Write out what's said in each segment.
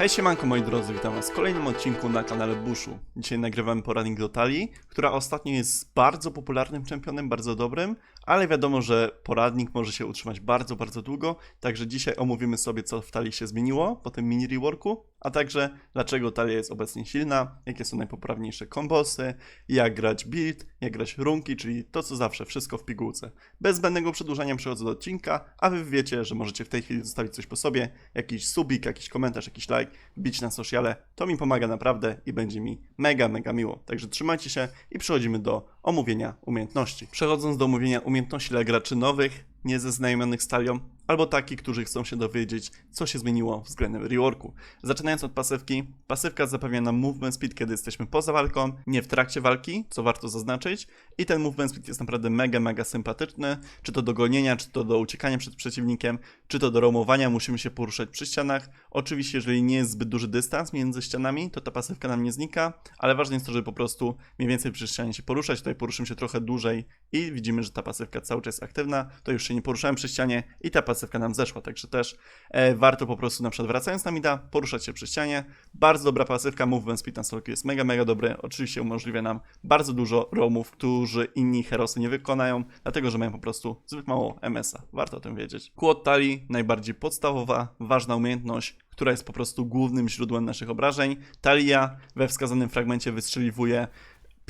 Hej siemanko moi drodzy, witam was w kolejnym odcinku na kanale Bushu. Dzisiaj nagrywamy poradnik do Talii, która ostatnio jest bardzo popularnym czempionem, bardzo dobrym, ale wiadomo, że poradnik może się utrzymać bardzo, bardzo długo, także dzisiaj omówimy sobie co w Talii się zmieniło po tym mini reworku, a także dlaczego Talia jest obecnie silna, jakie są najpoprawniejsze kombosy, jak grać build, jak grać runki, czyli to co zawsze, wszystko w pigułce. Bez zbędnego przedłużania przechodzę do odcinka, a wy wiecie, że możecie w tej chwili zostawić coś po sobie, jakiś subik, jakiś komentarz, jakiś like, bić na sociale, to mi pomaga naprawdę i będzie mi mega, mega miło. Także trzymajcie się i przechodzimy do omówienia umiejętności. Przechodząc do omówienia umiejętności dla graczy nowych, niezeznajomionych z talią, albo takich, którzy chcą się dowiedzieć, co się zmieniło względem reworku. Zaczynając od pasywki, pasywka zapewnia nam movement speed, kiedy jesteśmy poza walką, nie w trakcie walki, co warto zaznaczyć, i ten movement speed jest naprawdę mega, mega sympatyczny, czy to do gonienia, czy to do uciekania przed przeciwnikiem, czy to do roamowania, musimy się poruszać przy ścianach. Oczywiście, jeżeli nie jest zbyt duży dystans między ścianami, to ta pasywka nam nie znika, ale ważne jest to, żeby po prostu mniej więcej przy ścianie się poruszać. Tutaj poruszymy się trochę dłużej i widzimy, że ta pasywka cały czas jest aktywna. To już się nie poruszałem przy ścianie i ta pasywka nam zeszła, także też e, warto po prostu na przykład wracając na mida, poruszać się przy ścianie. Bardzo dobra pasywka, movement speed na soloku jest mega, mega dobry. Oczywiście umożliwia nam bardzo dużo roamów, którzy inni herosy nie wykonają, dlatego że mają po prostu zbyt mało MS-a. Warto o tym wiedzieć. Kłod talii, najbardziej podstawowa, ważna umiejętność, która jest po prostu głównym źródłem naszych obrażeń. Talia we wskazanym fragmencie wystrzeliwuje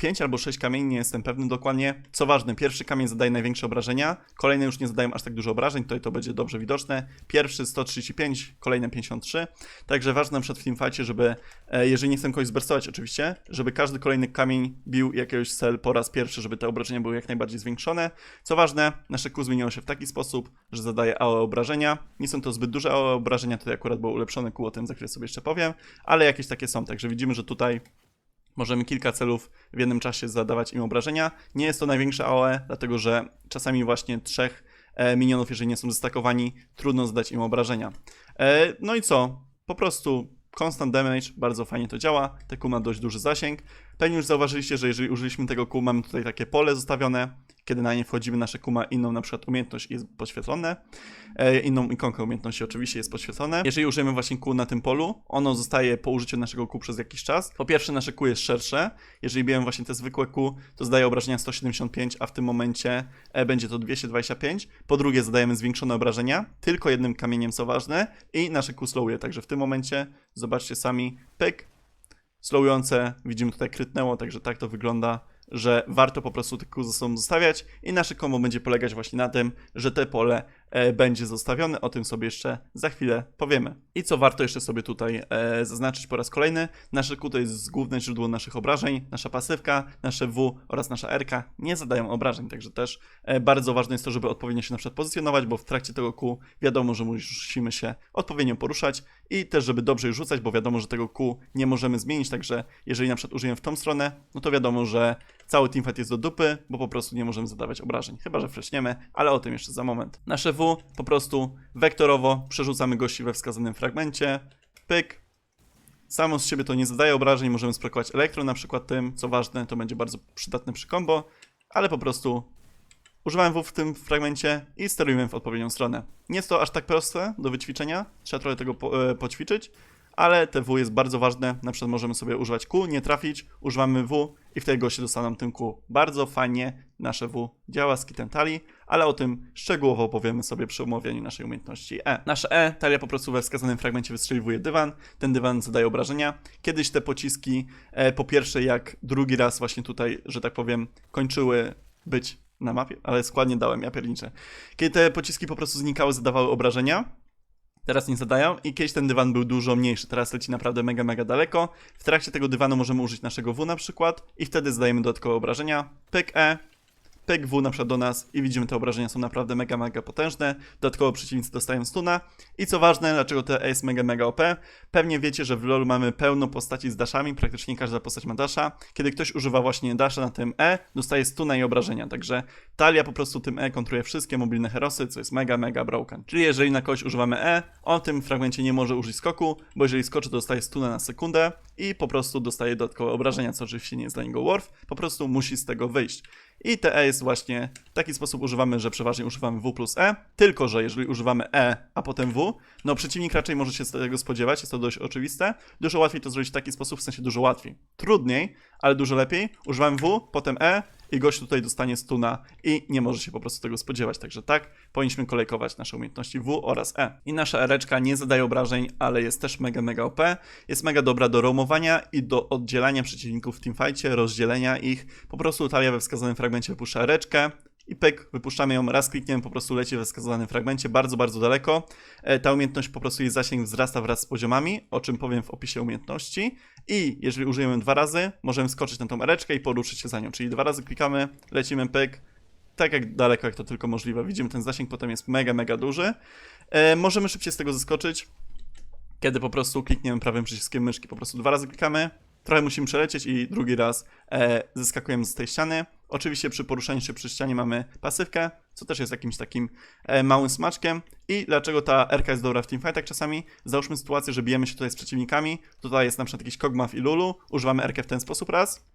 5 albo 6 kamieni, nie jestem pewny dokładnie. Co ważne, pierwszy kamień zadaje największe obrażenia, kolejne już nie zadają aż tak dużo obrażeń, tutaj to będzie dobrze widoczne. Pierwszy 135, kolejne 53. Także ważne na przykład w teamfightie, żeby, e, jeżeli nie chcę kogoś zbersować oczywiście, żeby każdy kolejny kamień bił jakiegoś cel po raz pierwszy, żeby te obrażenia były jak najbardziej zwiększone. Co ważne, nasze Q zmieniło się w taki sposób, że zadaje AOE obrażenia. Nie są to zbyt duże AOE obrażenia, tutaj akurat było ulepszone Q, o tym za chwilę sobie jeszcze powiem, ale jakieś takie są, także widzimy, że tutaj Możemy kilka celów w jednym czasie zadawać im obrażenia. Nie jest to największe AOE, dlatego że czasami właśnie trzech e, minionów, jeżeli nie są zestakowani, trudno zadać im obrażenia. E, no i co? Po prostu constant damage, bardzo fajnie to działa. Te ma dość duży zasięg. Pewnie już zauważyliście, że jeżeli użyliśmy tego Q, mamy tutaj takie pole zostawione. Kiedy na nie wchodzimy, nasze Q ma inną na przykład umiejętność jest podświetlone. E, inną ikonkę umiejętności oczywiście jest podświetlone. Jeżeli użyjemy właśnie Q na tym polu, ono zostaje po użyciu naszego Q przez jakiś czas. Po pierwsze, nasze Q jest szersze. Jeżeli bijemy właśnie te zwykłe Q, to zdaje obrażenia 175, a w tym momencie e, będzie to 225. Po drugie, zadajemy zwiększone obrażenia, tylko jednym kamieniem, co ważne, i nasze Q slowuje. Także w tym momencie, zobaczcie sami, pyk, slowujące, widzimy tutaj krytnęło, także tak to wygląda, że warto po prostu te Q ze sobą zostawiać i nasze combo będzie polegać właśnie na tym, że te pole e, będzie zostawione, o tym sobie jeszcze za chwilę powiemy. I co warto jeszcze sobie tutaj e, zaznaczyć po raz kolejny, nasze Q to jest główne źródło naszych obrażeń, nasza pasywka, nasze W oraz nasza R nie zadają obrażeń, także też e, bardzo ważne jest to, żeby odpowiednio się na przykład pozycjonować, bo w trakcie tego Q wiadomo, że musimy się odpowiednio poruszać i też, żeby dobrze je rzucać, bo wiadomo, że tego Q nie możemy zmienić, także jeżeli na przykład użyjemy w tą stronę, no to wiadomo, że cały teamfight jest do dupy, bo po prostu nie możemy zadawać obrażeń, chyba że wcześniemy, ale o tym jeszcze za moment. Nasze W po prostu wektorowo przerzucamy gości we wskazanym fragmencie, pyk, Samo z siebie to nie zadaje obrażeń, możemy sprokować elektro na przykład tym, co ważne, to będzie bardzo przydatne przy combo, ale po prostu używałem W w tym fragmencie i sterujemy w odpowiednią stronę. Nie jest to aż tak proste do wyćwiczenia, trzeba trochę tego po, e, poćwiczyć, ale te W jest bardzo ważne, na przykład możemy sobie używać Q, nie trafić, używamy W i wtedy goście dostaną tym Q. Bardzo fajnie nasze W działa z kitem talii, ale o tym szczegółowo powiemy sobie przy omawianiu naszej umiejętności E. Nasze E, talia po prostu we wskazanym fragmencie wystrzeliwuje dywan, ten dywan zadaje obrażenia. Kiedyś te pociski, e, po pierwsze jak drugi raz właśnie tutaj, że tak powiem, kończyły być na mapie, ale składnie dałem, ja pierniczę. Kiedy te pociski po prostu znikały, zadawały obrażenia, Teraz nie zadają i kiedyś ten dywan był dużo mniejszy, teraz leci naprawdę mega, mega daleko. W trakcie tego dywanu możemy użyć naszego W na przykład i wtedy zadajemy dodatkowe obrażenia. Pyk E, pyk W na przykład do nas i widzimy te obrażenia są naprawdę mega, mega potężne. Dodatkowo przeciwnicy dostają stuna. I co ważne, dlaczego E jest mega, mega OP? Pewnie wiecie, że w LoL mamy pełno postaci z dashami, praktycznie każda postać ma dasha. Kiedy ktoś używa właśnie dasha na tym E, dostaje stuna i obrażenia, także Talia po prostu tym E kontruje wszystkie mobilne herosy, co jest mega, mega broken. Czyli jeżeli na kogoś używamy E, on w tym fragmencie nie może użyć skoku, bo jeżeli skoczy, to dostaje stuna na sekundę i po prostu dostaje dodatkowe obrażenia, co oczywiście nie jest dla niego worth, po prostu musi z tego wyjść. I te E jest właśnie w taki sposób używamy, że przeważnie używamy W plus E, tylko że jeżeli używamy E, a potem W, no przeciwnik raczej może się z tego spodziewać, jest to dość oczywiste. Dużo łatwiej to zrobić w taki sposób, w sensie dużo łatwiej. Trudniej, ale dużo lepiej. Używamy W, potem E i gość tutaj dostanie stuna i nie może się po prostu tego spodziewać. Także tak, powinniśmy kolejkować nasze umiejętności W oraz E. I nasza ereczka nie zadaje obrażeń, ale jest też mega, mega OP. Jest mega dobra do roamowania i do oddzielania przeciwników w teamfightie, rozdzielenia ich. Po prostu talia we wskazanym fragmencie wypuszcza ereczkę, i pyk, wypuszczamy ją, raz klikniemy, po prostu leci we wskazanym fragmencie, bardzo, bardzo daleko. E, Ta umiejętność po prostu jej zasięg wzrasta wraz z poziomami, o czym powiem w opisie umiejętności. I jeżeli użyjemy dwa razy, możemy skoczyć na tą ereczkę i poruszyć się za nią. Czyli dwa razy klikamy, lecimy pyk, tak jak daleko jak to tylko możliwe. Widzimy ten zasięg, potem jest mega, mega duży. E, możemy szybciej z tego zeskoczyć, kiedy po prostu klikniemy prawym przyciskiem myszki. Po prostu dwa razy klikamy, trochę musimy przelecieć i drugi raz e, zeskakujemy z tej ściany. Oczywiście przy poruszaniu się przy ścianie mamy pasywkę, co też jest jakimś takim e, małym smaczkiem. I dlaczego ta RK jest dobra w teamfightach czasami? Załóżmy sytuację, że bijemy się tutaj z przeciwnikami, tutaj jest na przykład jakiś Kog'Maw i Lulu, używamy RK w ten sposób raz,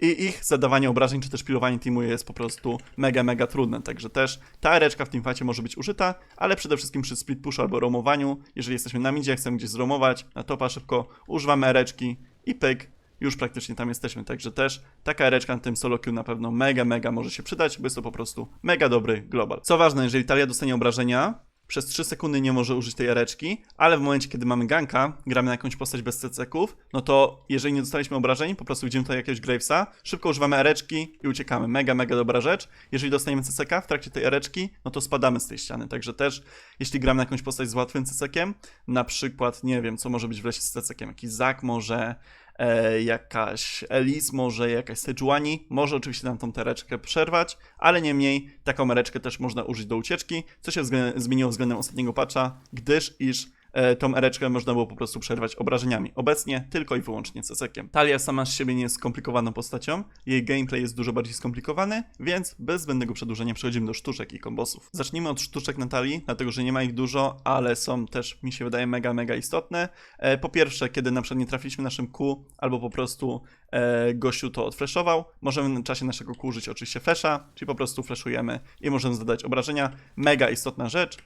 i ich zadawanie obrażeń czy też pilowanie teamu jest po prostu mega, mega trudne. Także też ta ereczka w teamfightie może być użyta, ale przede wszystkim przy split pushu albo romowaniu. Jeżeli jesteśmy na midzie, chcemy gdzieś zromować, na topa szybko używamy ereczki i pyk, już praktycznie tam jesteśmy. Także też taka ereczka na tym solo queue na pewno mega, mega może się przydać, bo jest to po prostu mega dobry global. Co ważne, jeżeli talia dostanie obrażenia, przez 3 sekundy nie może użyć tej ereczki, ale w momencie, kiedy mamy ganka, gramy na jakąś postać bez ceceków, no to jeżeli nie dostaliśmy obrażeń, po prostu widzimy tutaj jakiegoś Gravesa, szybko używamy ereczki i uciekamy. Mega, mega dobra rzecz. Jeżeli dostaniemy ceceka w trakcie tej ereczki, no to spadamy z tej ściany. Także też, jeśli gramy na jakąś postać z łatwym cecekiem, na przykład, nie wiem, co może być w lesie z cecekiem, jakiś Zak może, e, jakaś Elis, może jakaś Sejuani, może oczywiście nam tą tereczkę przerwać, ale niemniej taką ereczkę też można użyć do ucieczki, co się zmieniło względem ostatniego patcha, gdyż iż tą ereczkę można było po prostu przerwać obrażeniami. Obecnie tylko i wyłącznie cesekiem. Talia sama z siebie nie jest skomplikowaną postacią, jej gameplay jest dużo bardziej skomplikowany, więc bez zbędnego przedłużenia przechodzimy do sztuczek i kombosów. Zacznijmy od sztuczek Natalii, dlatego że nie ma ich dużo, ale są też, mi się wydaje, mega, mega istotne. E, po pierwsze, kiedy na przykład nie trafiliśmy naszym Q, albo po prostu e, gościu to odfreshował, możemy w czasie naszego Q użyć oczywiście flasha, czyli po prostu flashujemy i możemy zadać obrażenia. Mega istotna rzecz.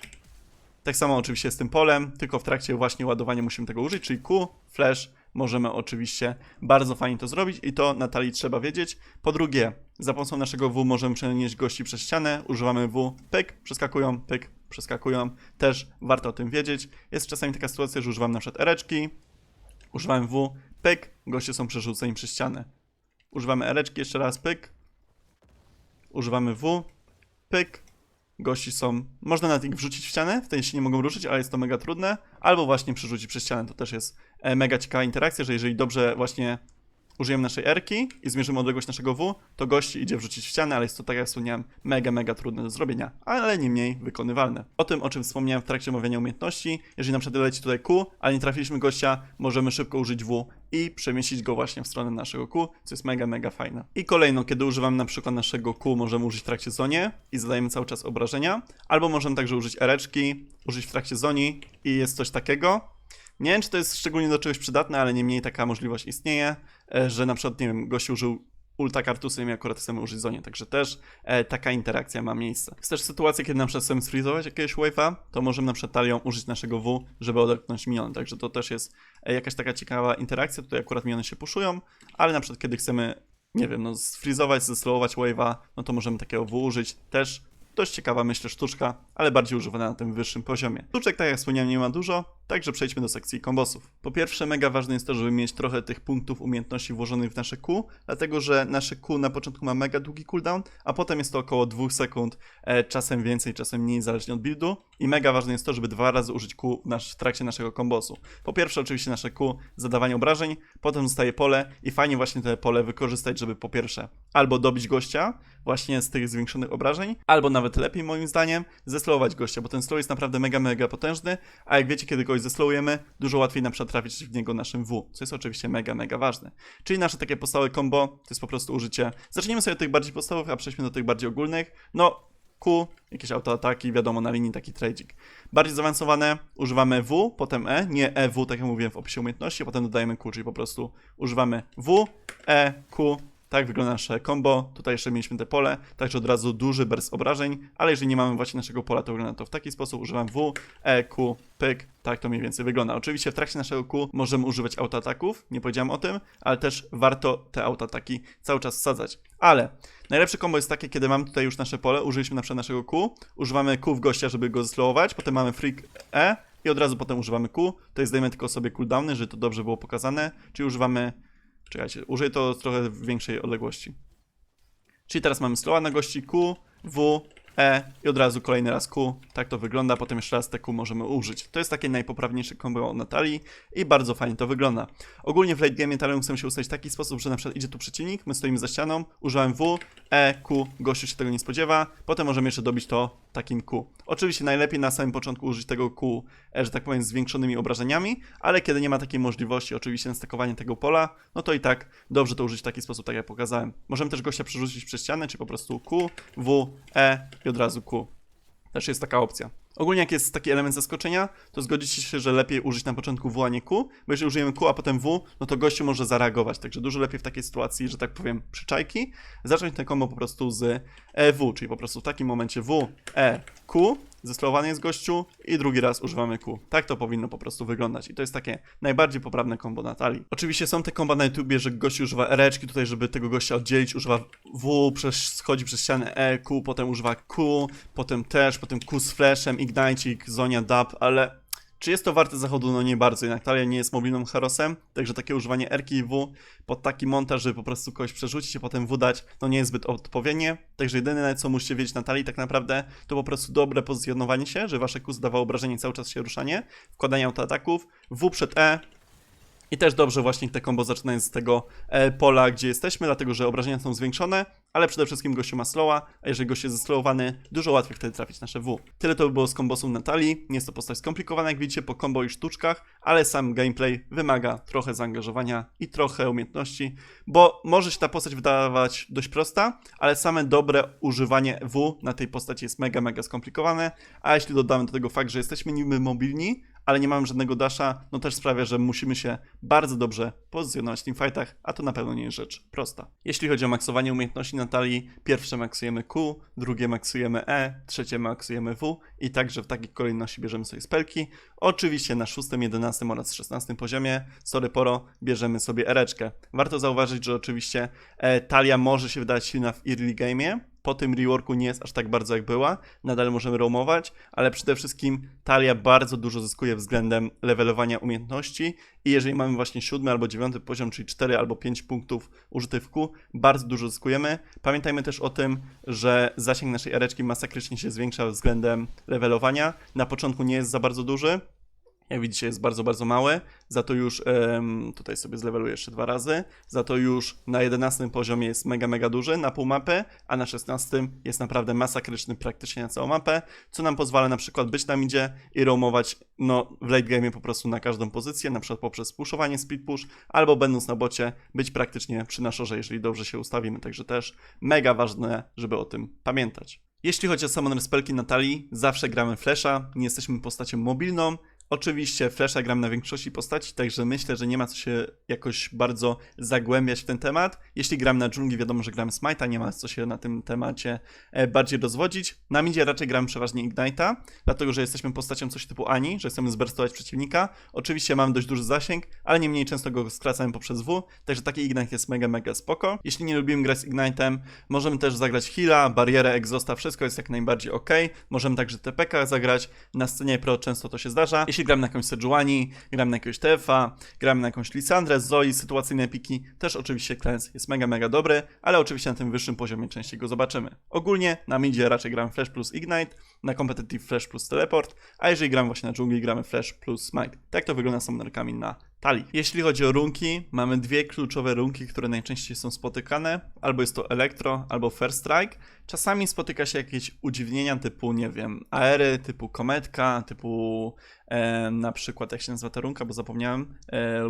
Tak samo oczywiście z tym polem, tylko w trakcie właśnie ładowania musimy tego użyć, czyli Q, flash, możemy oczywiście bardzo fajnie to zrobić i to Natalii trzeba wiedzieć. Po drugie, za pomocą naszego W możemy przenieść gości przez ścianę, używamy W, pyk, przeskakują, pyk, przeskakują, też warto o tym wiedzieć. Jest czasami taka sytuacja, że używam na przykład ereczki, używamy W, pyk, goście są przerzuceni przez ścianę. Używamy ereczki, jeszcze raz, pyk, używamy W, pyk, gości są. Można nawet ich wrzucić w ścianę, wtedy się nie mogą ruszyć, ale jest to mega trudne. Albo właśnie przerzucić przez ścianę. To też jest e, mega ciekawa interakcja, że jeżeli dobrze właśnie użyjemy naszej erki i zmierzymy odległość naszego W, to gości idzie wrzucić w ścianę, ale jest to, tak jak wspomniałem, mega, mega trudne do zrobienia, ale nie mniej wykonywalne. O tym, o czym wspomniałem w trakcie omawiania umiejętności, jeżeli na przykład leci tutaj Q, ale nie trafiliśmy gościa, możemy szybko użyć W i przemieścić go właśnie w stronę naszego Q, co jest mega, mega fajne. I kolejno, kiedy używamy na przykład naszego Q, możemy użyć w trakcie zonie i zadajemy cały czas obrażenia, albo możemy także użyć ereczki, użyć w trakcie zoni i jest coś takiego, nie wiem, czy to jest szczególnie do czegoś przydatne, ale niemniej taka możliwość istnieje, że na przykład, nie wiem, gość użył ulta i akurat chcemy użyć zonie, także też e, taka interakcja ma miejsce. Jest też sytuacja, kiedy na przykład chcemy sfreezować jakiegoś wave'a, to możemy na przykład talią użyć naszego W, żeby odepchnąć miniony, także to też jest e, jakaś taka ciekawa interakcja, tutaj akurat miniony się puszują, ale na przykład kiedy chcemy, nie wiem, no sfreezować, zeslowować wave'a, no to możemy takiego W użyć, też dość ciekawa, myślę, sztuczka, ale bardziej używana na tym wyższym poziomie. Sztuczek, tak jak wspomniałem, nie ma dużo, także przejdźmy do sekcji kombosów. Po pierwsze, mega ważne jest to, żeby mieć trochę tych punktów umiejętności włożonych w nasze Q, dlatego że nasze Q na początku ma mega długi cooldown, a potem jest to około 2 sekund, e, czasem więcej, czasem mniej, zależnie od buildu. I mega ważne jest to, żeby dwa razy użyć Q w, nasz, w trakcie naszego kombosu. Po pierwsze, oczywiście nasze Q, zadawanie obrażeń, potem zostaje pole i fajnie właśnie te pole wykorzystać, żeby po pierwsze albo dobić gościa, właśnie z tych zwiększonych obrażeń, albo nawet lepiej moim zdaniem, zeslowować gościa, bo ten slow jest naprawdę mega, mega potężny, a jak wiecie, kiedy kogoś zeslowujemy, dużo łatwiej na przykład trafić w niego naszym W, co jest oczywiście mega, mega ważne. Czyli nasze takie podstawowe combo, to jest po prostu użycie, zacznijmy sobie od tych bardziej podstawowych, a przejdźmy do tych bardziej ogólnych, no Q, jakieś autoataki, wiadomo, na linii taki trading. Bardziej zaawansowane używamy W, potem E, nie EW, tak jak mówiłem w opisie umiejętności, potem dodajemy Q, czyli po prostu używamy W, E, Q, Tak wygląda nasze combo. Tutaj jeszcze mieliśmy te pole, także od razu duży burst obrażeń, ale jeżeli nie mamy właśnie naszego pola, to wygląda to w taki sposób. Używam W, E, Q, pyk. Tak to mniej więcej wygląda. Oczywiście w trakcie naszego Q możemy używać autoataków, nie powiedziałem o tym, ale też warto te autoataki cały czas wsadzać. Ale najlepsze combo jest takie, kiedy mam tutaj już nasze pole, użyliśmy na przykład naszego Q, używamy Q w gościa, żeby go zeslowować, potem mamy freak E i od razu potem używamy Q. To jest dajmy tylko sobie cooldowny, żeby to dobrze było pokazane, czyli używamy, czekajcie, użyję to trochę w większej odległości. Czyli teraz mamy slowa na gości Q, W, E i od razu kolejny raz Q. Tak to wygląda, potem jeszcze raz te Q możemy użyć. To jest takie najpoprawniejsze combo od Natalii i bardzo fajnie to wygląda. Ogólnie w late game Natalią chcemy się ustawić w taki sposób, że na przykład idzie tu przeciwnik, my stoimy za ścianą, używam W, E, Q, gościu się tego nie spodziewa, potem możemy jeszcze dobić to takim Q. Oczywiście najlepiej na samym początku użyć tego Q, e, że tak powiem, z zwiększonymi obrażeniami, ale kiedy nie ma takiej możliwości, oczywiście na stakowanie tego pola, no to i tak dobrze to użyć w taki sposób, tak jak pokazałem. Możemy też gościa przerzucić przez ścianę, czy po prostu Q, W, E i od razu Q. Też jest taka opcja. Ogólnie jak jest taki element zaskoczenia, to zgodzicie się, że lepiej użyć na początku W, a nie Q, bo jeżeli użyjemy Q, a potem W, no to gościu może zareagować, także dużo lepiej w takiej sytuacji, że tak powiem, przyczajki, zacząć ten combo po prostu z EW, czyli po prostu w takim momencie W, E, Q, zesklowany jest gościu i drugi raz używamy Q. Tak to powinno po prostu wyglądać i to jest takie najbardziej poprawne combo Natalii. Oczywiście są te komba na YouTubie, że gościu używa ereczki tutaj, żeby tego gościa oddzielić, używa W, schodzi przez ścianę E, Q, potem używa Q, potem też, potem Q z flashem, Ignite, Zonia, Dub, ale czy jest to warte zachodu? No nie bardzo. Jednak Talia nie jest mobilnym herosem, także takie używanie R i W pod taki montaż, żeby po prostu kogoś przerzucić i potem W dać, no nie jest zbyt odpowiednie. Także jedyne, co musicie wiedzieć na Talii tak naprawdę, to po prostu dobre pozycjonowanie się, że wasze Q zdawało obrażenie cały czas się ruszanie, wkładanie autoataków, W przed E, i też dobrze właśnie te combo zaczynając z tego e, pola, gdzie jesteśmy, dlatego że obrażenia są zwiększone, ale przede wszystkim gościu ma slowa, a jeżeli gość jest zeslowowany, dużo łatwiej wtedy trafić nasze W. Tyle to by było z kombosą Natalii. Nie jest to postać skomplikowana, jak widzicie, po combo i sztuczkach, ale sam gameplay wymaga trochę zaangażowania i trochę umiejętności, bo może się ta postać wydawać dość prosta, ale same dobre używanie W na tej postaci jest mega, mega skomplikowane, a jeśli dodamy do tego fakt, że jesteśmy niby mobilni, ale nie mamy żadnego dasha, no też sprawia, że musimy się bardzo dobrze pozycjonować w teamfightach, a to na pewno nie jest rzecz prosta. Jeśli chodzi o maksowanie umiejętności Natalii, pierwsze maksujemy Q, drugie maksujemy E, trzecie maksujemy W i także w takiej kolejności bierzemy sobie spelki. Oczywiście na 6, 11 oraz 16 poziomie, sorry poro, bierzemy sobie ereczkę. Warto zauważyć, że oczywiście e, talia może się wydać silna w early game'ie, po tym reworku nie jest aż tak bardzo jak była, nadal możemy roamować, ale przede wszystkim talia bardzo dużo zyskuje względem levelowania umiejętności i jeżeli mamy właśnie siódmy albo dziewiąty poziom, czyli 4 albo 5 punktów użytych w Q, bardzo dużo zyskujemy. Pamiętajmy też o tym, że zasięg naszej ereczki masakrycznie się zwiększa względem levelowania. Na początku nie jest za bardzo duży, jak widzicie jest bardzo, bardzo mały, za to już, tutaj sobie zleveluję jeszcze dwa razy, za to już na 11 poziomie jest mega, mega duży na pół mapy, a na 16 jest naprawdę masakryczny praktycznie na całą mapę, co nam pozwala na przykład być na midzie i roamować no, w late game po prostu na każdą pozycję, na przykład poprzez puszowanie split push, albo będąc na bocie, być praktycznie przy naszorze, jeżeli dobrze się ustawimy, także też mega ważne, żeby o tym pamiętać. Jeśli chodzi o Summoner Spellki Natalii, zawsze gramy Flasha, nie jesteśmy postacią mobilną, Oczywiście Flasha gram na większości postaci, także myślę, że nie ma co się jakoś bardzo zagłębiać w ten temat. Jeśli gram na dżungli, wiadomo, że gram Smite'a, nie ma co się na tym temacie e, bardziej rozwodzić. Na midzie raczej gram przeważnie Ignite'a, dlatego że jesteśmy postacią coś typu Ani, że chcemy zberstować przeciwnika. Oczywiście mam dość duży zasięg, ale nie mniej często go skracamy poprzez W, także taki Ignite jest mega, mega spoko. Jeśli nie lubimy grać z Ignite'em, możemy też zagrać heala, barierę, exhausta, wszystko jest jak najbardziej ok. Możemy także TPK zagrać, na scenie pro często to się zdarza. Jeśli gram na jakąś Sejuani, gram na jakiegoś TFA, gram na jakąś Lisandrę, Zoe, sytuacyjne piki, też oczywiście Cleanse jest mega, mega dobry, ale oczywiście na tym wyższym poziomie częściej go zobaczymy. Ogólnie na midzie raczej gram Flash plus Ignite, na Competitive Flash plus Teleport, a jeżeli gram właśnie na dżungli, gramy Flash plus Smite. Tak to wygląda z na talii. Jeśli chodzi o runki, mamy dwie kluczowe runki, które najczęściej są spotykane. Albo jest to Elektro, albo First Strike. Czasami spotyka się jakieś udziwnienia typu, nie wiem, aery, typu kometka, typu e, na przykład, jak się nazywa ta runka, bo zapomniałem, e,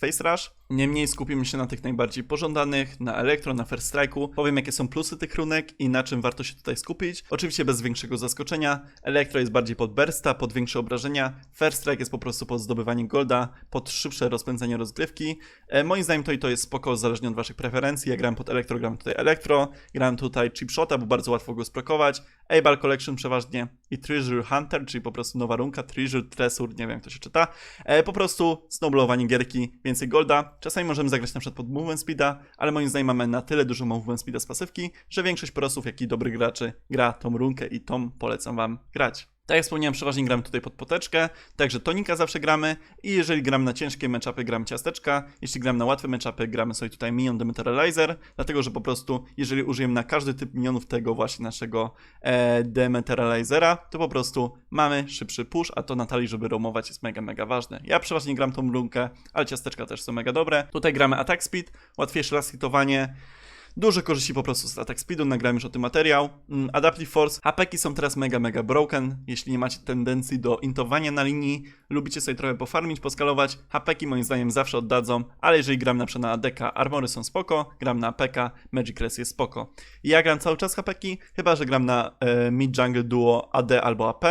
Face Rush. Niemniej skupimy się na tych najbardziej pożądanych, na Elektro, na First Strike'u. Powiem, jakie są plusy tych runek i na czym warto się tutaj skupić. Oczywiście bez większego zaskoczenia. Elektro jest bardziej pod bursta, pod większe obrażenia. First Strike jest po prostu pod zdobywanie golda, pod szybsze rozpędzenie rozgrywki. E, moim zdaniem to i to jest spoko, zależnie od waszych preferencji. Ja gram pod elektro, gram tutaj elektro, gram tutaj chipshota, bo bardzo łatwo go sprokować. Able Collection przeważnie i Treasure Hunter, czyli po prostu nowa runka, Treasure, Treasure, nie wiem jak to się czyta. E, po prostu snowballowanie gierki, więcej golda. Czasami możemy zagrać na przykład pod movement speeda, ale moim zdaniem mamy na tyle dużo movement speeda z pasywki, że większość prosów, jak i dobrych graczy gra tą runkę i tą polecam wam grać. Tak jak wspomniałem, przeważnie gramy tutaj pod poteczkę, także tonika zawsze gramy i jeżeli gramy na ciężkie matchupy, gramy ciasteczka, jeśli gramy na łatwe matchupy, gramy sobie tutaj minion dematerializer, dlatego że po prostu jeżeli użyjemy na każdy typ minionów tego właśnie naszego e, dematerializera, to po prostu mamy szybszy push, a to na talii, żeby roamować jest mega, mega ważne. Ja przeważnie gram tą runkę, ale ciasteczka też są mega dobre. Tutaj gramy attack speed, łatwiejsze last hitowanie, Duże korzyści po prostu z attack speedu, nagrałem już o tym materiał. Mm, Adaptive Force, hapeki są teraz mega, mega broken. Jeśli nie macie tendencji do intowania na linii, lubicie sobie trochę pofarmić, poskalować, hapeki moim zdaniem zawsze oddadzą, ale jeżeli gram na przykład na ADK, armory są spoko, gram na APK, Magic Res jest spoko. Ja gram cały czas hapeki, chyba że gram na e, mid jungle duo AD albo AP,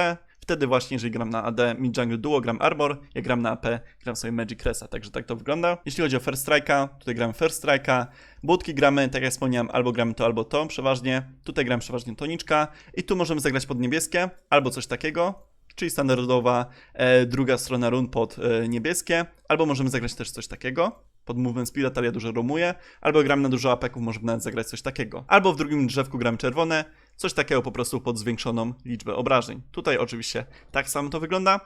Wtedy właśnie, jeżeli gram na AD, mid jungle duo, gram armor, jak gram na AP, gram sobie Magic Resa, także tak to wygląda. Jeśli chodzi o First Strike'a, tutaj gram First Strike'a, budki gramy, tak jak wspomniałem, albo gramy to, albo to, przeważnie. Tutaj gram przeważnie toniczka i tu możemy zagrać pod niebieskie, albo coś takiego, czyli standardowa e, druga strona run pod e, niebieskie, albo możemy zagrać też coś takiego. Pod movement speed talia dużo romuje, albo gram na dużo apeków, możemy nawet zagrać coś takiego. Albo w drugim drzewku gram czerwone, coś takiego po prostu pod zwiększoną liczbę obrażeń. Tutaj oczywiście tak samo to wygląda.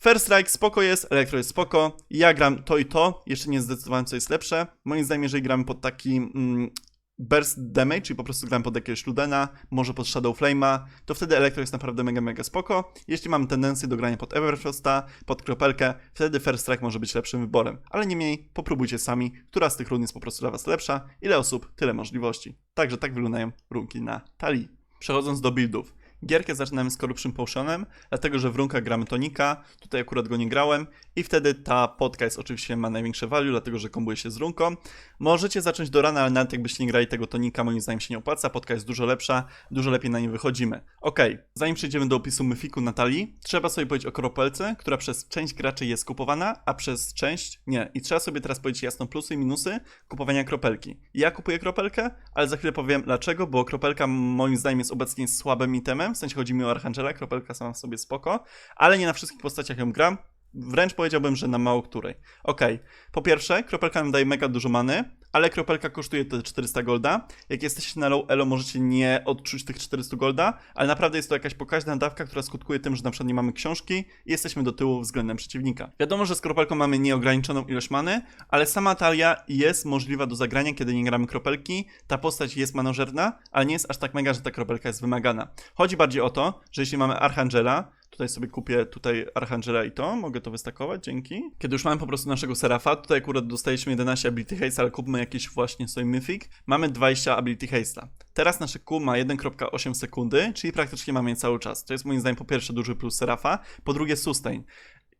First Strike spoko jest, Elektro jest spoko. Ja gram to i to, jeszcze nie zdecydowałem co jest lepsze. Moim zdaniem, jeżeli gramy pod taki mm, burst damage, czyli po prostu gram pod jakiegoś Ludena, może pod Shadow Flame'a, to wtedy Elektro jest naprawdę mega, mega spoko. Jeśli mamy tendencję do grania pod Everfrosta, pod Kropelkę, wtedy First Strike może być lepszym wyborem. Ale niemniej, popróbujcie sami, która z tych run jest po prostu dla Was lepsza, ile osób, tyle możliwości. Także tak wyglądają runki na talii. Przechodząc do buildów. Gierkę zaczynamy z Corruption Potionem, dlatego że w runkach gramy tonika, tutaj akurat go nie grałem i wtedy ta podka jest oczywiście ma największe value, dlatego że kombuje się z runką. Możecie zacząć do rana, ale nawet jakbyście nie grali tego tonika, moim zdaniem się nie opłaca, podka jest dużo lepsza, dużo lepiej na nie wychodzimy. Ok, zanim przejdziemy do opisu myfiku Natalii, trzeba sobie powiedzieć o kropelce, która przez część graczy jest kupowana, a przez część nie. I trzeba sobie teraz powiedzieć jasno plusy i minusy kupowania kropelki. Ja kupuję kropelkę, ale za chwilę powiem dlaczego, bo kropelka moim zdaniem jest obecnie słabym itemem, w sensie chodzi mi o Archangela, kropelka sama w sobie spoko, ale nie na wszystkich postaciach ją gram, wręcz powiedziałbym, że na mało której. Okej, po pierwsze, kropelka nam daje mega dużo many, ale kropelka kosztuje te 400 golda. Jak jesteście na low elo, możecie nie odczuć tych 400 golda, ale naprawdę jest to jakaś pokaźna dawka, która skutkuje tym, że na przykład nie mamy książki i jesteśmy do tyłu względem przeciwnika. Wiadomo, że z kropelką mamy nieograniczoną ilość many, ale sama talia jest możliwa do zagrania, kiedy nie gramy kropelki. Ta postać jest manożerna, ale nie jest aż tak mega, że ta kropelka jest wymagana. Chodzi bardziej o to, że jeśli mamy Archangela, Tutaj sobie kupię tutaj Archangela i to, mogę to wystakować, dzięki. Kiedy już mamy po prostu naszego Serafa, tutaj akurat dostaliśmy 11 Ability Haste, ale kupmy jakiś właśnie sobie Mythic. Mamy 20 Ability Haste'a. Teraz nasze Q ma 1.8 sekundy, czyli praktycznie mamy je cały czas. To jest moim zdaniem po pierwsze duży plus Serafa, po drugie sustain.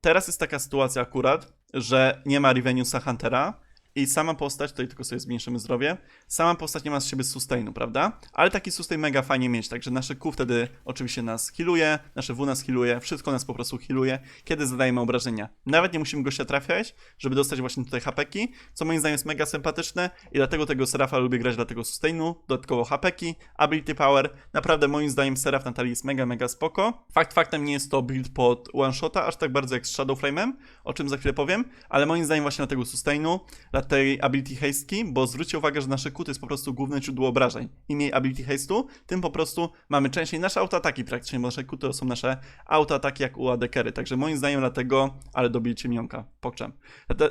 Teraz jest taka sytuacja akurat, że nie ma Revenuesa Huntera, i sama postać, tutaj tylko sobie zmniejszymy zdrowie, sama postać nie ma z siebie sustainu, prawda? Ale taki sustain mega fajnie mieć, także nasze Q wtedy oczywiście nas healuje, nasze W nas healuje, wszystko nas po prostu healuje, kiedy zadajemy obrażenia. Nawet nie musimy gościa trafiać, żeby dostać właśnie tutaj hapeki, co moim zdaniem jest mega sympatyczne i dlatego tego Serafa lubię grać dla tego sustainu, dodatkowo hapeki, ability power, naprawdę moim zdaniem Seraf Natalii jest mega, mega spoko. Fakt faktem nie jest to build pod one-shota, aż tak bardzo jak z Shadow Flame'em, o czym za chwilę powiem, ale moim zdaniem właśnie dlatego sustainu, tej ability haste'ki, bo zwróćcie uwagę, że nasze to jest po prostu główne źródło obrażeń. Im mniej ability haste'u, tym po prostu mamy częściej nasze autoataki praktycznie, bo nasze Q to są nasze autoataki jak u ADKery. Także moim zdaniem dlatego, ale dobijcie mionka, pokczam.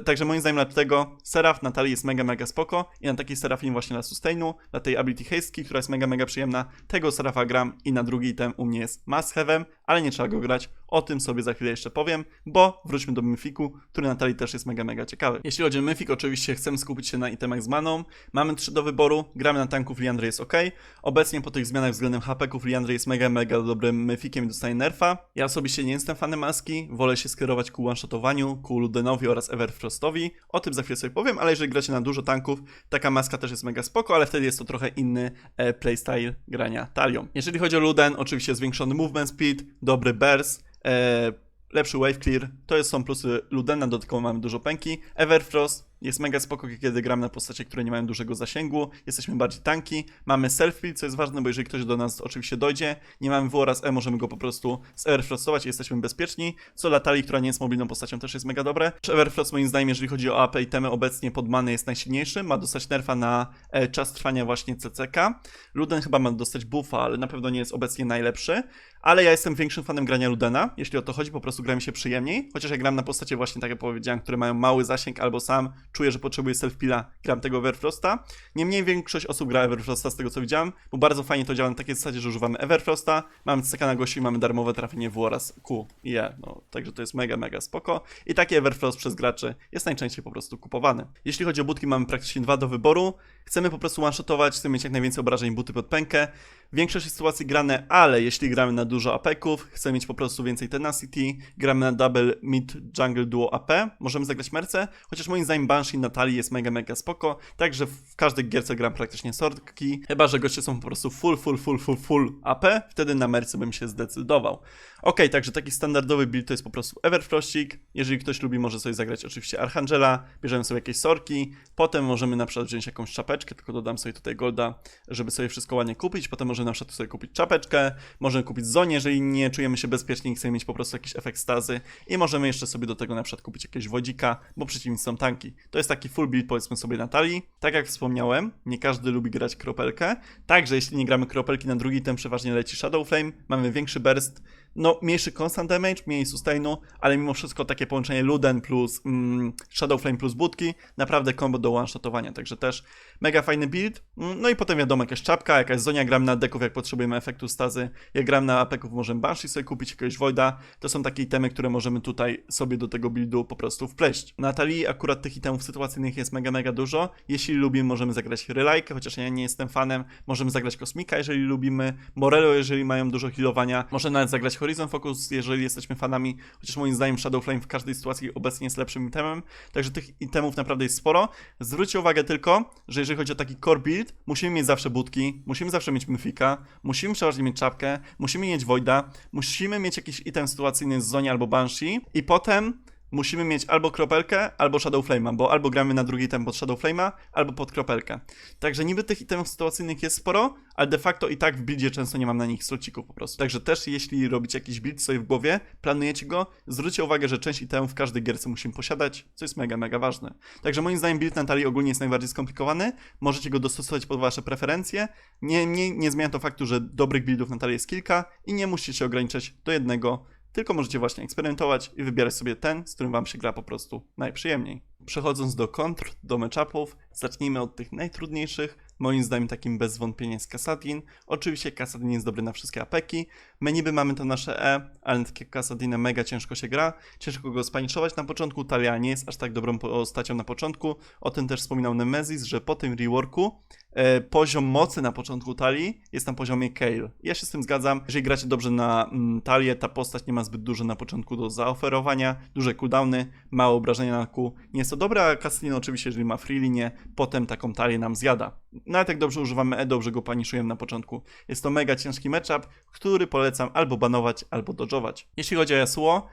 Także moim zdaniem dlatego Seraf Natalii jest mega, mega spoko i na takiej Serafie właśnie na sustainu, dla tej ability haste'ki, która jest mega, mega przyjemna, tego Serafa gram i na drugi item u mnie jest must have'em, ale nie trzeba go grać. O tym sobie za chwilę jeszcze powiem, bo wróćmy do Myfiku, który na talii też jest mega, mega ciekawy. Jeśli chodzi o Myfik, oczywiście chcemy skupić się na itemach z maną. Mamy trzy do wyboru, gramy na tanków, Liandry jest ok. Obecnie po tych zmianach względem HP-ków Liandry jest mega, mega dobrym Myfikiem i dostaje nerfa. Ja osobiście nie jestem fanem maski, wolę się skierować ku one-shotowaniu, ku Ludenowi oraz Everfrostowi. O tym za chwilę sobie powiem, ale jeżeli gracie na dużo tanków, taka maska też jest mega spoko, ale wtedy jest to trochę inny e, playstyle grania talią. Jeżeli chodzi o Luden, oczywiście zwiększony movement speed, dobry burst, e, lepszy wave clear, to jest, są plusy Ludena, dodatkowo mamy dużo pęki. Everfrost jest mega spoko, kiedy gram na postacie, które nie mają dużego zasięgu, jesteśmy bardziej tanki, mamy self-build, co jest ważne, bo jeżeli ktoś do nas oczywiście dojdzie, nie mamy W oraz E, możemy go po prostu z-Everfrostować i jesteśmy bezpieczni, co Latali, która nie jest mobilną postacią, też jest mega dobre. Everfrost moim zdaniem, jeżeli chodzi o AP i temy, obecnie pod many jest najsilniejszy, ma dostać nerfa na e, czas trwania właśnie CCK. Luden chyba ma dostać buffa, ale na pewno nie jest obecnie najlepszy. Ale ja jestem większym fanem grania Ludena, jeśli o to chodzi, po prostu gra mi się przyjemniej. Chociaż ja gram na postacie właśnie, tak jak powiedziałem, które mają mały zasięg, albo sam czuję, że potrzebuję self-pilla, gram tego Everfrosta. Niemniej większość osób gra Everfrosta z tego co widziałem, bo bardzo fajnie to działa na takiej zasadzie, że używamy Everfrosta, mamy CK na gości i mamy darmowe trafienie W oraz Q i E. No, także to jest mega, mega spoko. I taki Everfrost przez graczy jest najczęściej po prostu kupowany. Jeśli chodzi o budki, mamy praktycznie dwa do wyboru. Chcemy po prostu one-shotować, chcemy mieć jak najwięcej obrażeń buty pod pękę. Większość sytuacji grane, ale jeśli gramy na dużo apeków, chcemy mieć po prostu więcej tenacity, gramy na double mid jungle duo AP, możemy zagrać merce, chociaż moim zdaniem Banshee na talii jest mega mega spoko, także w każdej gierce gram praktycznie sortki, chyba że goście są po prostu full full full full full AP, wtedy na merce bym się zdecydował. Ok, także taki standardowy build to jest po prostu Everfrostik, jeżeli ktoś lubi może sobie zagrać oczywiście Archangela, bierzemy sobie jakieś sorki, potem możemy na przykład wziąć jakąś czapeczkę, tylko dodam sobie tutaj golda, żeby sobie wszystko ładnie kupić, potem możemy na przykład sobie kupić czapeczkę, możemy kupić zonie, jeżeli nie czujemy się bezpiecznie i chcemy mieć po prostu jakiś efekt stazy i możemy jeszcze sobie do tego na przykład kupić jakiegoś wodzika, bo przeciwnicy są tanki. To jest taki full build powiedzmy sobie na talii. Tak jak wspomniałem, nie każdy lubi grać kropelkę, także jeśli nie gramy kropelki na drugi, ten przeważnie leci Shadow Flame, mamy większy burst, no mniejszy constant damage, mniej sustainu, ale mimo wszystko takie połączenie Luden plus mm, Shadow Flame plus budki, naprawdę combo do one-shotowania, także też mega fajny build. Mm, No i potem wiadomo, jakaś czapka, jakaś zonia, gram na deków jak potrzebujemy efektu stazy, jak gram na apeków możemy Banshee sobie kupić, jakiegoś Voida, to są takie itemy, które możemy tutaj sobie do tego buildu po prostu wpleść. Na talii akurat tych itemów sytuacyjnych jest mega, mega dużo, jeśli lubimy możemy zagrać Relajkę, chociaż ja nie jestem fanem, możemy zagrać Kosmika, jeżeli lubimy, Morello, jeżeli mają dużo healowania, możemy nawet zagrać Horizon Focus, jeżeli jesteśmy fanami, chociaż moim zdaniem Shadow Flame w każdej sytuacji obecnie jest lepszym itemem, także tych itemów naprawdę jest sporo. Zwróćcie uwagę tylko, że jeżeli chodzi o taki core build, musimy mieć zawsze budki, musimy zawsze mieć myfika, musimy przeważnie mieć czapkę, musimy mieć Voida, musimy mieć jakiś item sytuacyjny z Zonia albo Banshee i potem musimy mieć albo kropelkę, albo Shadow Flame'a, bo albo gramy na drugi item pod Shadow Flame'a, albo pod kropelkę. Także niby tych itemów sytuacyjnych jest sporo, ale de facto i tak w buildzie często nie mam na nich slocików po prostu. Także też jeśli robicie jakiś build sobie w głowie, planujecie go, zwróćcie uwagę, że część itemów w każdej gierce musimy posiadać, co jest mega, mega ważne. Także moim zdaniem build na talii ogólnie jest najbardziej skomplikowany, możecie go dostosować pod wasze preferencje, nie, nie, nie zmienia to faktu, że dobrych buildów na talii jest kilka i nie musicie się ograniczać do jednego, tylko możecie właśnie eksperymentować i wybierać sobie ten, z którym wam się gra po prostu najprzyjemniej. Przechodząc do kontr, do matchupów, zacznijmy od tych najtrudniejszych. Moim zdaniem takim bez wątpienia jest Kassadin. Oczywiście Kassadin jest dobry na wszystkie apeki. My niby mamy to nasze E, ale takie Kassadinę mega ciężko się gra. Ciężko go spaniczować na początku. Talia nie jest aż tak dobrą postacią na początku. O tym też wspominał Nemesis, że po tym reworku poziom mocy na początku talii jest na poziomie Kale. Ja się z tym zgadzam. Jeżeli gracie dobrze na mm, talię, ta postać nie ma zbyt dużo na początku do zaoferowania, duże cooldowny, mało obrażenia na Q. Nie jest to dobre, a Castlin oczywiście, jeżeli ma free linię, potem taką talię nam zjada. Nawet jak dobrze używamy E, dobrze go paniszujemy na początku. Jest to mega ciężki matchup, który polecam albo banować, albo dodżować. Jeśli chodzi o Yasuo,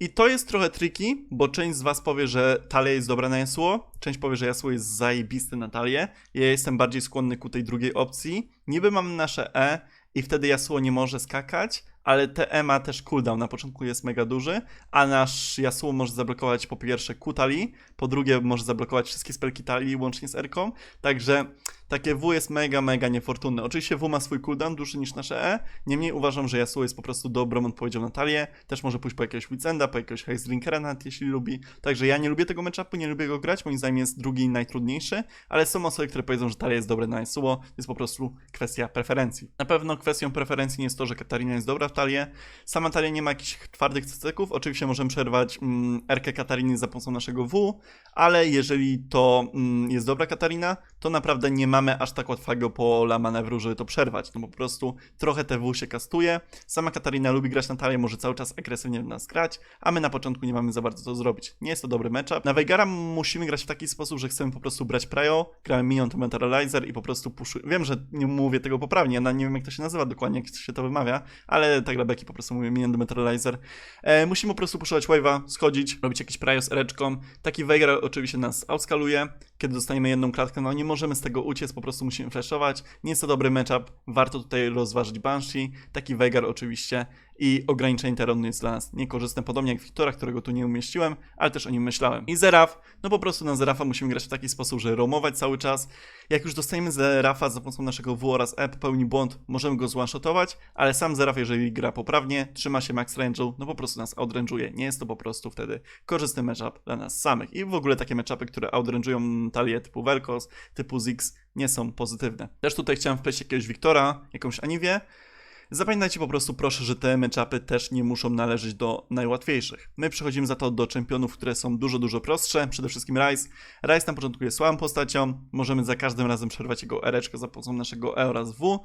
i to jest trochę tricky, bo część z was powie, że talia jest dobra na Yasuo, część powie, że Yasuo jest zajebisty na talię. Ja jestem bardziej skłonny ku tej drugiej opcji. Niby mam nasze E i wtedy Yasuo nie może skakać, ale te E ma też cooldown, na początku jest mega duży, a nasz Yasuo może zablokować po pierwsze Q talii, po drugie może zablokować wszystkie spelki talii łącznie z R-ką, także takie W jest mega, mega niefortunne. Oczywiście W ma swój cooldown dłuższy niż nasze E, niemniej uważam, że Yasuo jest po prostu dobrą odpowiedzią na talię, też może pójść po jakiegoś Witzenda, po jakiegoś Haze Drinkera nawet jeśli lubi, także ja nie lubię tego matchupu, nie lubię go grać, moim zdaniem jest drugi najtrudniejszy, ale są osoby, które powiedzą, że talia jest dobra na Yasuo, jest po prostu kwestia preferencji. Na pewno kwestią preferencji nie jest to, że Katarina jest dobra w talię, sama talia nie ma jakichś twardych ceceków, oczywiście możemy przerwać mm, Erkę Katariny za pomocą naszego W, ale jeżeli to mm, jest dobra Katarina, to naprawdę nie mamy aż tak łatwego pola manewru, żeby to przerwać. No po prostu trochę TW się kastuje. Sama Katarina lubi grać na talię, może cały czas agresywnie w nas grać, a my na początku nie mamy za bardzo co zrobić. Nie jest to dobry matchup. Na Veigara musimy grać w taki sposób, że chcemy po prostu brać Prio, gramy Minion to Materializer i po prostu puszu... Wiem, że nie mówię tego poprawnie, ja nie wiem jak to się nazywa dokładnie, jak się to wymawia, ale tak dla beki po prostu mówię Minion to Materializer. E, musimy po prostu puszować wave'a, schodzić, robić jakiś Prio z ereczką. Taki Veigar oczywiście nas outskaluje, kiedy dostaniemy jedną klatkę, no nie możemy z tego uciec, po prostu musimy flashować. Nie jest to dobry matchup, warto tutaj rozważyć Banshee, taki Veigar oczywiście i ograniczenie terenu jest dla nas niekorzystne, podobnie jak Wiktora, którego tu nie umieściłem, ale też o nim myślałem. I Zeraf, no po prostu na Zerafa musimy grać w taki sposób, że romować cały czas. Jak już dostajemy Zerafa za pomocą naszego W oraz E, popełni błąd, możemy go zwanshotować, ale sam Zeraf, jeżeli gra poprawnie, trzyma się max range'u, no po prostu nas outrange'uje. Nie jest to po prostu wtedy korzystny matchup dla nas samych. I w ogóle takie matchupy, które outrange'ują talię typu Velkos, typu Ziggs, nie są pozytywne. Też tutaj chciałem wpleść jakiegoś Wiktora, jakąś Aniwię, Zapamiętajcie po prostu proszę, że te matchupy też nie muszą należeć do najłatwiejszych. My przechodzimy za to do czempionów, które są dużo, dużo prostsze, przede wszystkim Rice. Rice na początku jest słabą postacią, możemy za każdym razem przerwać jego ereczkę za pomocą naszego E oraz W.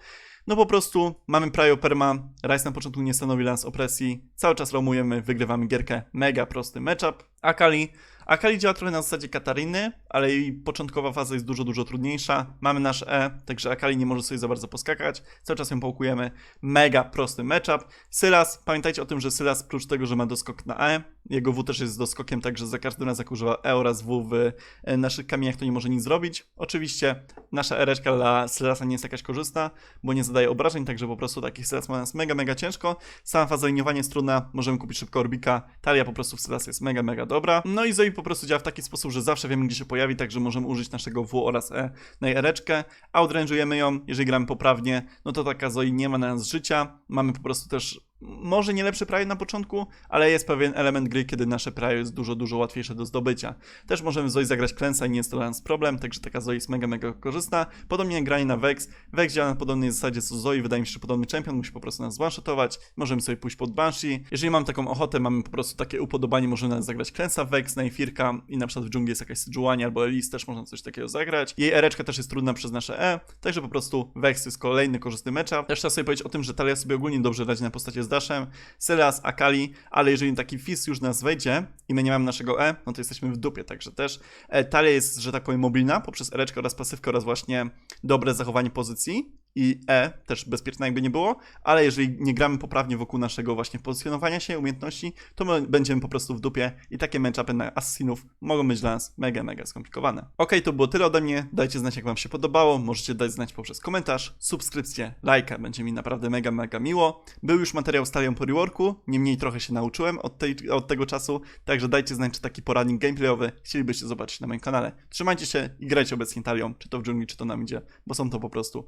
No po prostu mamy Prio Perma, Rice na początku nie stanowi lans opresji, cały czas romujemy, wygrywamy gierkę, mega prosty matchup. Akali, Akali działa trochę na zasadzie Katariny, ale jej początkowa faza jest dużo, dużo trudniejsza. Mamy nasz E, także Akali nie może sobie za bardzo poskakać. Cały czas ją połkujemy. Mega prosty matchup. Sylas, pamiętajcie o tym, że Sylas oprócz tego, że ma doskok na E, jego W też jest z doskokiem, także za każdym razem jak używa E oraz W w e, naszych kamieniach, to nie może nic zrobić. Oczywiście nasza ereczka dla Sylasa nie jest jakaś korzystna, bo nie zadaje obrażeń, także po prostu taki Sylas ma nas mega, mega ciężko. Sama faza liniowania jest trudna, możemy kupić szybko Orbika. Talia po prostu w Sylas jest mega, mega dobra. No i Zoe po prostu działa w taki sposób, że zawsze wiemy, gdzie się pojawi, także możemy użyć naszego W oraz E na jej ereczkę. Outrange'ujemy ją, jeżeli gramy poprawnie, no to taka Zoe nie ma na nas życia. Mamy po prostu też może nie lepszy prajo na początku, ale jest pewien element gry, kiedy nasze prajo jest dużo, dużo łatwiejsze do zdobycia. Też możemy Zoe zagrać klęsa i nie jest to dla nas problem, także taka Zoe jest mega, mega korzystna. Podobnie jak granie na Vex. Vex działa na podobnej zasadzie co Zoe, wydaje mi się, że podobny champion musi po prostu nas one-shotować. Możemy sobie pójść pod Banshee. Jeżeli mam taką ochotę, mamy po prostu takie upodobanie, możemy zagrać klęsa Vex na Efirka i na przykład w dżungli jest jakaś Sejuani albo Elise, też można coś takiego zagrać. Jej ereczka też jest trudna przez nasze E, także po prostu Vex jest kolejny korzystny matchup. Też trzeba sobie powiedzieć o tym, że Talia sobie ogólnie dobrze radzi na postacie z Dashem, Sylas, Akali, ale jeżeli taki Fizz już nas wejdzie i my nie mamy naszego E, no to jesteśmy w dupie, także też. E, Talia jest, że tak powiem, mobilna poprzez ereczkę oraz pasywkę oraz właśnie dobre zachowanie pozycji i E też bezpieczne jakby nie było, ale jeżeli nie gramy poprawnie wokół naszego właśnie pozycjonowania się, umiejętności, to my będziemy po prostu w dupie i takie matchupy na Assassinów mogą być dla nas mega, mega skomplikowane. Ok, to było tyle ode mnie, dajcie znać jak wam się podobało, możecie dać znać poprzez komentarz, subskrypcję, lajka, będzie mi naprawdę mega, mega miło. Był już materiał z talią po reworku, niemniej trochę się nauczyłem od, tej, od tego czasu, także dajcie znać czy taki poradnik gameplayowy chcielibyście zobaczyć na moim kanale. Trzymajcie się i grajcie obecnie talią, czy to w dżungli, czy to na midzie, bo są to po prostu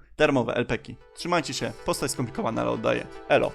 nowe LPki. Trzymajcie się, postać skomplikowana, ale oddaję. Elo.